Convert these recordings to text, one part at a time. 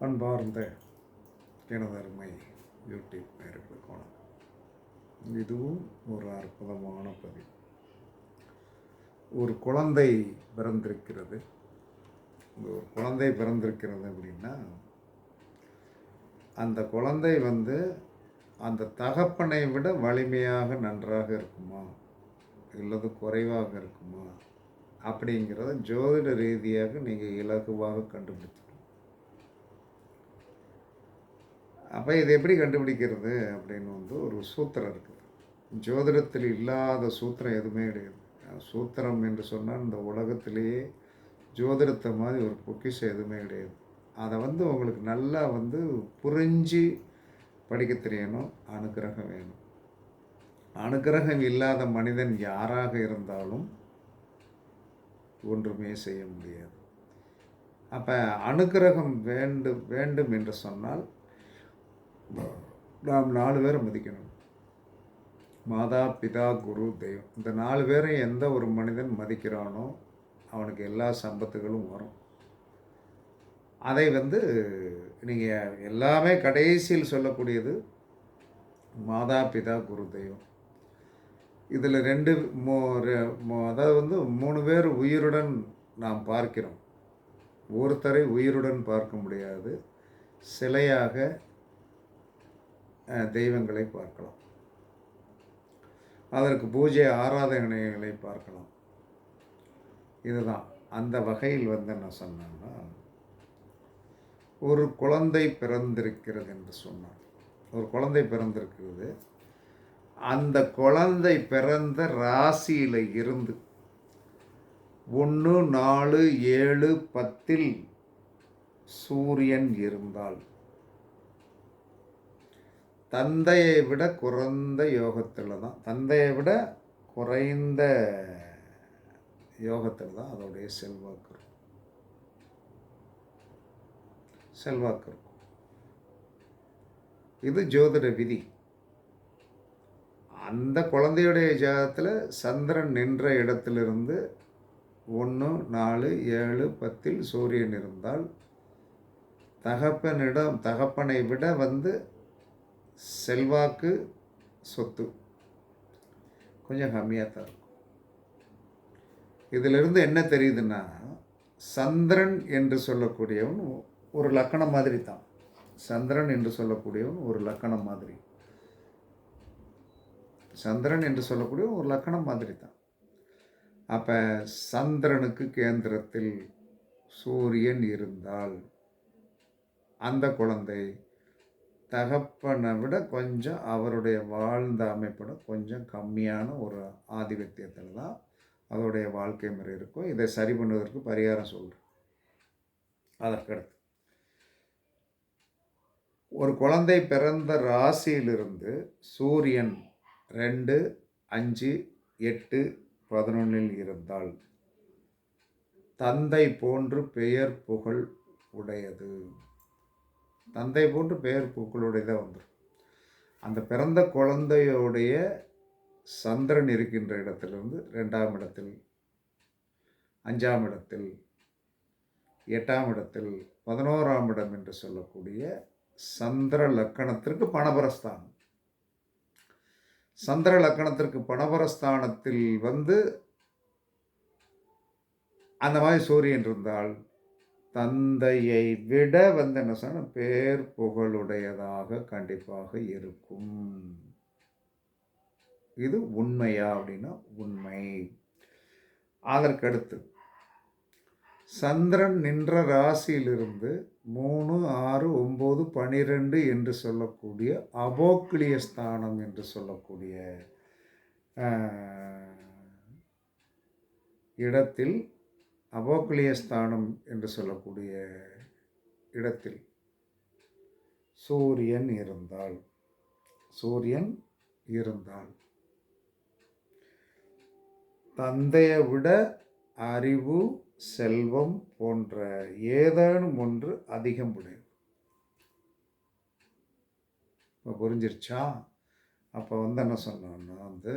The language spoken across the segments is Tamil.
அன்பார்ந்த எனது யூடியூப் நேயர்களுக்கு வணக்கம். இதுவும் ஒரு அற்புதமான பதிவு. ஒரு குழந்தை பிறந்திருக்கிறது. இந்த ஒரு குழந்தை பிறந்திருக்கிறது அப்படின்னா அந்த குழந்தை வந்து அந்த தகப்பனை விட வலிமையாக நன்றாக இருக்குமா? இல்லது குறைவாக இருக்குமா? அப்படிங்கிறத ஜோதிட ரீதியாக நீங்கள் இலகுவாக கண்டுபிடிச்சு அப்போ இதை எப்படி கண்டுபிடிக்கிறது அப்படின்னு வந்து ஒரு சூத்திரம் இருக்குது ஜோதிடத்தில் இல்லாத சூத்திரம் எதுவுமே கிடையாது. சூத்திரம் என்று சொன்னால் இந்த உலகத்திலேயே ஜோதிடத்தை மாதிரி ஒரு பொக்கிஷம் எதுவுமே கிடையாது. அதை வந்து உங்களுக்கு நல்லா வந்து புரிஞ்சு படிக்க தெரியணும் அனுக்கிரகம் வேணும். அனுக்கிரகம் இல்லாத மனிதன் யாராக இருந்தாலும் ஒன்றுமே செய்ய முடியாது. அப்போ அனுக்கிரகம் வேண்டும் வேண்டும் என்று சொன்னால் நாம் நாலு பேரை மதிக்கணும். மாதா பிதா குரு தெய்வம். இந்த நாலு பேரை எந்த ஒரு மனிதன் மதிக்கிறானோ அவனுக்கு எல்லா சம்பத்துகளும் வரும். அதை வந்து நீங்கள் எல்லாமே கடைசியில் சொல்லக்கூடியது மாதா பிதா குரு தெய்வம். இதில் ரெண்டு மோ ரெ- அதாவது வந்து மூணு பேர் உயிருடன் நாம் பார்க்கிறோம். ஒருத்தரை உயிருடன் பார்க்க முடியாது. சிலையாக தெய்வங்களை பார்க்கலாம். அதற்கு பூஜை ஆராதனைகளை பார்க்கலாம். இதுதான். அந்த வகையில் வந்து என்ன சொன்னேன்னா ஒரு குழந்தை பிறந்திருக்கிறது என்று சொன்னார். ஒரு குழந்தை பிறந்திருக்கிறது. அந்த குழந்தை பிறந்த ராசியில் இருந்து ஒன்று நாலு ஏழு பத்தில் சூரியன் இருந்தால் தந்தையை விட குறைந்த யோகத்தில் தான். தந்தையை விட குறைந்த யோகத்தில் தான் அதோடைய செல்வாக்கு இருக்கும். செல்வாக்கு இருக்கும். இது ஜோதிட விதி. அந்த குழந்தையுடைய ஜாதத்தில் சந்திரன் நின்ற இடத்திலிருந்து ஒன்று நாலு ஏழு பத்தில் சூரியன் இருந்தால் தகப்பனிடம் தகப்பனை விட வந்து செல்வாக்கு சொத்து. கொஞ்சம் கம்மியாக தான் இருக்கும். இதிலிருந்து என்ன தெரியுதுன்னா சந்திரன் என்று சொல்லக்கூடியவன் ஒரு லக்கணம் மாதிரி தான். சந்திரன் என்று சொல்லக்கூடியவன் ஒரு லக்கணம் மாதிரி. சந்திரன் என்று சொல்லக்கூடிய ஒரு லக்கணம் மாதிரி தான். அப்போ சந்திரனுக்கு கேந்திரத்தில் சூரியன் இருந்தால் அந்த குழந்தை தகப்பனை விட கொஞ்சம் அவருடைய வாழ்ந்த அமைப்போட கொஞ்சம் கம்மியான ஒரு ஆதிபத்தியத்தில் தான் அவருடைய வாழ்க்கை முறை இருக்கும் இதை சரி பண்ணுவதற்கு பரிகாரம் சொல்கிறேன் அதற்கடுத்து. ஒரு குழந்தை பிறந்த ராசியிலிருந்து சூரியன் ரெண்டு அஞ்சு எட்டு பதினொன்றில் இருந்தால் தந்தை போன்று பெயர் புகழ் உடையது. தந்தை போன்று பெயர் பூக்களுடையதாக வந்துடும் அந்த பிறந்த குழந்தையோடைய சந்திரன் இருக்கின்ற இடத்திலிருந்து ரெண்டாம் இடத்தில் அஞ்சாம் இடத்தில் எட்டாம் இடத்தில் பதினோராம் இடம் என்று சொல்லக்கூடிய சந்திர லக்கணத்திற்கு பணபரஸ்தானம். சந்திர லக்கணத்திற்கு பணபரஸ்தானத்தில் வந்து அந்த மாதிரி சூரியன் இருந்தால் தந்தையை விட வந்து என்ன சொன்ன பேர் புகழுடையதாக கண்டிப்பாக இருக்கும். இது உண்மையா அப்படின்னா உண்மை. அதற்கடுத்து சந்திரன் நின்ற ராசியிலிருந்து மூணு ஆறு ஒம்பது பனிரெண்டு என்று சொல்லக்கூடிய அபோக்லிய ஸ்தானம் என்று சொல்லக்கூடிய இடத்தில் அபோக்லிய ஸ்தானம் என்று சொல்லக்கூடிய இடத்தில் சூரியன் இருந்தால் சூரியன் இருந்தால். தந்தையை விட அறிவு செல்வம் போன்ற ஏதேனும் ஒன்று அதிகம் உடையது இப்போ புரிஞ்சிருச்சா? அப்போ வந்து என்ன சொன்னோன்னா வந்து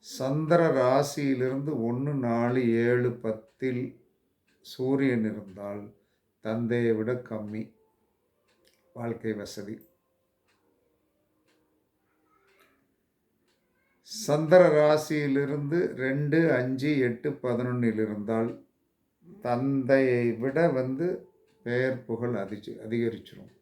சந்திர ராசியிலிருந்து ஒன்று நாலு ஏழு பத்து பத்தில் சூரியன் இருந்தால் தந்தையை விட கம்மி வாழ்க்கை வசதி. சந்திர ராசியிலிருந்து ரெண்டு அஞ்சு எட்டு பதினொன்னில் இருந்தால் தந்தையை விட வந்து பெயர் புகழ் அதிச்சு அதிகரிச்சிடும்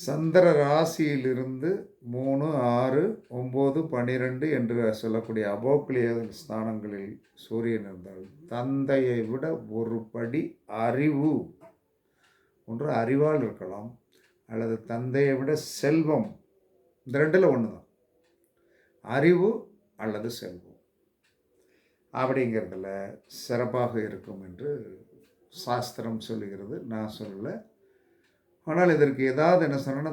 சந்திர ராசியிலிருந்து மூணு ஆறு ஒம்பது பன்னிரெண்டு என்று சொல்லக்கூடிய அபோக்லிய ஸ்தானங்களில் சூரியன் இருந்தால் தந்தையை விட ஒரு படி அறிவு ஒன்று அறிவால் இருக்கலாம் அல்லது தந்தையை விட செல்வம். இந்த ரெண்டில் ஒன்று தான் அறிவு அல்லது செல்வம். அப்படிங்கிறதுல சிறப்பாக இருக்கும் என்று சாஸ்திரம் சொல்லுகிறது. நான் சொல்லலை. ஆனால் இதற்கு ஏதாவது என்ன சொன்னா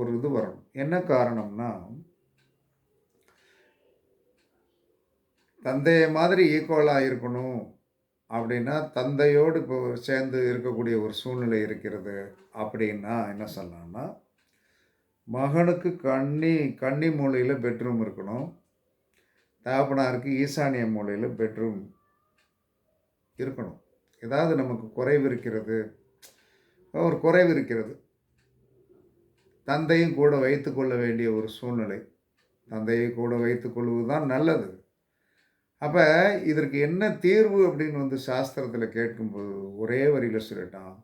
ஒரு இது வரணும். என்ன காரணம்னா தந்தையை மாதிரி ஈக்குவலாக இருக்கணும் அப்படின்னா தந்தையோடு இப்போ சேர்ந்து இருக்கக்கூடிய ஒரு சூழ்நிலை இருக்கிறது அப்படின்னா என்ன சொல்லலாம்னா மகனுக்கு கன்னி கன்னி மூலையில் பெட்ரூம் இருக்கணும். தகப்பனாருக்கு ஈசானிய மூலையில் பெட்ரூம் இருக்கணும். ஏதாவது நமக்கு குறைவு இருக்கிறது. ஒரு குறைவு இருக்கிறது. தந்தையும் கூட வைத்து கொள்ள வேண்டிய ஒரு சூழ்நிலை. தந்தையை கூட வைத்து கொள்வது தான் நல்லது. அப்போ இதற்கு என்ன தீர்வு அப்படின்னு வந்து சாஸ்திரத்தில் கேட்கும்போது ஒரே வரியில் சொல்லிட்டான்.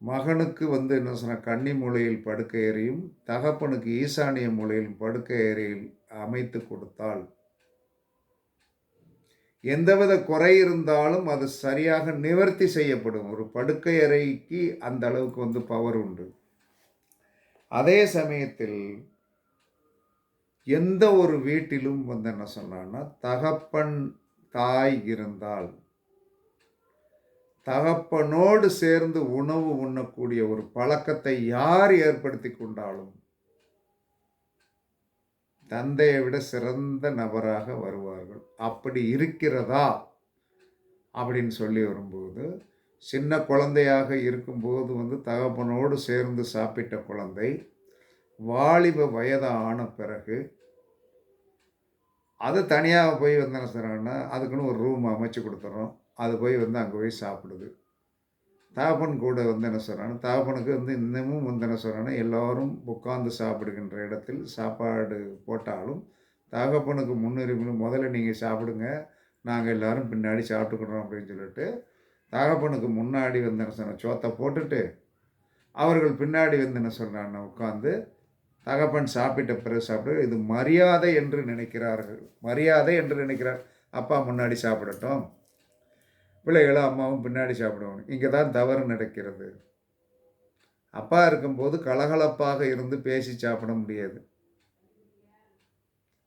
மகனுக்கு வந்து என்ன சொன்னால் கன்னி மூலையில் படுக்கை ஏறியும் தகப்பனுக்கு ஈசானிய மூலையில் படுக்கை ஏறியில் அமைத்து கொடுத்தால் எந்தவித குறை இருந்தாலும் அது சரியாக நிவர்த்தி செய்யப்படும். ஒரு படுக்கை அறைக்கு அந்த அளவுக்கு வந்து பவர் உண்டு. அதே சமயத்தில் எந்த ஒரு வீட்டிலும் வந்து என்ன சொன்னான்னா தகப்பன் தாய் இருந்தால் தகப்பனோடு சேர்ந்து உணவு உண்ணக்கூடிய ஒரு பழக்கத்தை யார் ஏற்படுத்தி கொண்டாலும் தந்தையை விட சிறந்த நபராக வருவார்கள். அப்படி இருக்கிறதா? அப்படின்னு சொல்லி வரும்போது சின்ன குழந்தையாக இருக்கும்போது வந்து தகப்பனோடு சேர்ந்து சாப்பிட்ட குழந்தை வாலிப வயது ஆன பிறகு அது தனியாக போய் வந்து என்ன செய்கிறாங்கன்னா அதுக்குன்னு ஒரு ரூம் அமைச்சு கொடுத்துட்றோம் அது போய் வந்து அங்கே போய் சாப்பிடுது. தகப்பன் கூட வந்து என்ன சொல்கிறாங்க தகப்பனுக்கு வந்து இன்னமும் வந்து என்ன சொல்கிறாங்கன்னா எல்லோரும் உட்காந்து சாப்பிடுகின்ற இடத்தில் சாப்பாடு போட்டாலும் தகப்பனுக்கு முன்னுரிமை முதல்ல நீங்கள் சாப்பிடுங்க நாங்கள் எல்லோரும் பின்னாடி சாப்பிட்டுக்கிறோம் அப்படின்னு சொல்லிட்டு தகப்பனுக்கு முன்னாடி வந்து என்ன சொன்ன சோத்தை போட்டுட்டு அவர்கள் பின்னாடி வந்து என்ன சொல்கிறாங்க உட்காந்து தகப்பன் சாப்பிட்ட பிறகு சாப்பிடு இது மரியாதை என்று நினைக்கிறார்கள். மரியாதை என்று நினைக்கிறார். அப்பா முன்னாடி சாப்பிடட்டும். பிள்ளைகளும் அம்மாவும் பின்னாடி சாப்பிடுவாங்க. இங்கே தான் தவறு நடக்கிறது. அப்பா இருக்கும்போது கலகலப்பாக இருந்து பேசி சாப்பிட முடியாது.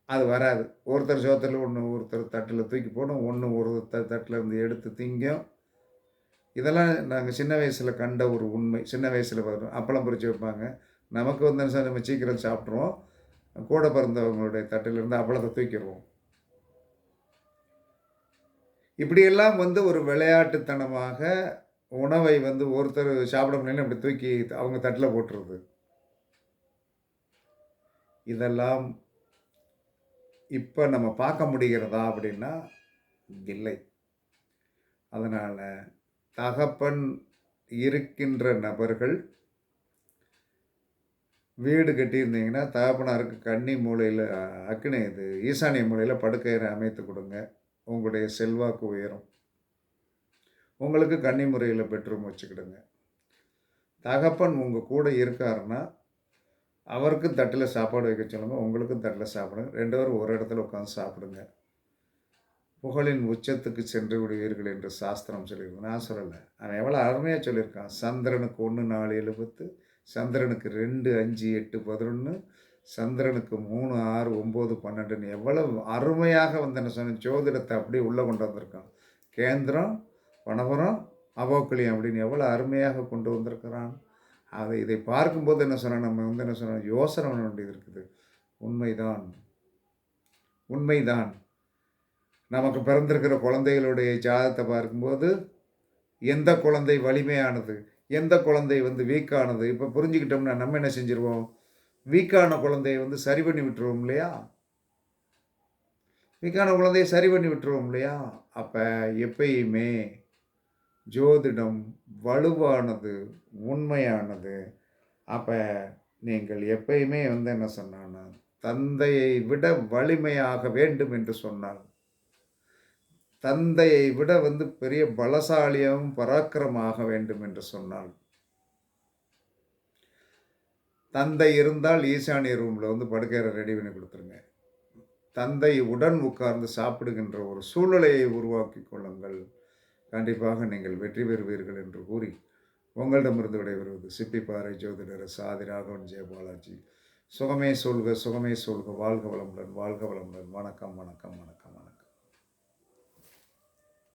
அது வராது. ஒருத்தர் சோத்தில் ஒன்று ஒருத்தர் தட்டில் தூக்கி போடும் ஒன்று ஒரு த தட்டில் இருந்து எடுத்து திங்கும். இதெல்லாம் நாங்கள் சின்ன வயசில் கண்ட ஒரு உண்மை. சின்ன வயசில் வரும் அப்பளம் பிரித்து வைப்பாங்க. நமக்கு வந்து சார் நம்ம சீக்கிரம் சாப்பிட்ருவோம் கூட பிறந்தவங்களுடைய தட்டிலிருந்து அப்பளத்தை தூக்கிடுவோம். இப்படியெல்லாம் வந்து ஒரு விளையாட்டுத்தனமாக உணவை வந்து ஒருத்தர் சாப்பிட முடியல அப்படி தூக்கி அவங்க தட்டில் போட்டுருது இதெல்லாம் இப்போ நம்ம பார்க்க முடிகிறதா அப்படின்னா இல்லை. அதனால் தகப்பன் இருக்கின்ற நபர்கள் வீடு கட்டியிருந்தீங்கன்னா தகப்பனாருக்கு கன்னி மூலையில் அக்னி இது ஈசானிய மூலையில் படுக்கையை அமைத்து கொடுங்க. உங்களுடைய செல்வாக்கு உயரும். உங்களுக்கு கன்னி முறையில் பெட்ரூம் வச்சுக்கிடுங்க. தகப்பன் உங்கள் கூட இருக்காருன்னா அவருக்கும் தட்டில் சாப்பாடு வைக்க சொல்லுங்கள் உங்களுக்கும் தட்டில் சாப்பிடுங்க. ரெண்டு பேரும் ஒரு இடத்துல உட்காந்து சாப்பிடுங்க. புகழின் உச்சத்துக்கு சென்று விடுவீர்கள் என்று சாஸ்திரம் சொல்லியிருக்கு. நான் சொல்லலை. அவன் எவ்வளோ அருமையாக சொல்லியிருக்கான். சந்திரனுக்கு ஒன்று நாலு எழுபத்து சந்திரனுக்கு ரெண்டு அஞ்சு எட்டு பதினொன்று சந்திரனுக்கு மூணு ஆறு ஒம்பது பன்னெண்டுன்னு எவ்வளவு அருமையாக வந்து என்ன சொன்ன ஜோதிடத்தை அப்படியே உள்ளே கொண்டு வந்திருக்கான். கேந்திரம் வனபுரம் அவோக்கிளியம் அப்படின்னு எவ்வளோ அருமையாக கொண்டு வந்திருக்கிறான். அதை இதை பார்க்கும்போது என்ன சொன்னால் நம்ம வந்து என்ன சொன்னால் யோசனை பண்ண வேண்டியது இருக்குது. உண்மைதான். உண்மைதான். நமக்கு பிறந்திருக்கிற குழந்தைகளுடைய ஜாதத்தை பார்க்கும்போது எந்த குழந்தை வலிமையானது? எந்த குழந்தை வந்து வீக்கானது? இப்போ புரிஞ்சுக்கிட்டோம்னா நம்ம என்ன செஞ்சுருவோம்? வீக்கான குழந்தைய வந்து சரி பண்ணி விட்டுருவோம் இல்லையா? வீக்கான குழந்தைய சரி பண்ணி விட்டுருவோம் இல்லையா? அப்போ எப்பயுமே ஜோதிடம் வலுவானது உண்மையானது. அப்போ நீங்கள் எப்பயுமே வந்து என்ன சொன்னான்னா தந்தையை விட வலிமையாக வேண்டும் என்று சொன்னார். தந்தையை விட வந்து பெரிய பலசாலியாகவும் பராக்கிரமாக வேண்டும் என்று சொன்னாள் தந்தை இருந்தால் ஈசானிய ரூமில் வந்து படுக்கையரை ரெடி பண்ணி கொடுத்துருங்க. தந்தை உடன் உட்கார்ந்து சாப்பிடுகின்ற ஒரு சூழ்நிலையை உருவாக்கி கொள்ளுங்கள். கண்டிப்பாக நீங்கள் வெற்றி பெறுவீர்கள் என்று கூறி உங்களிடமிருந்து விடைபெறுவது சிப்பிப்பாறை ஜோதிடர் சாதி ராகவன் ஜெயபாலாஜி சுகமே சொல்க சுகமே சொல்க. வாழ்க வளமுடன் வாழ்க வளமுடன். வணக்கம் வணக்கம் வணக்கம்.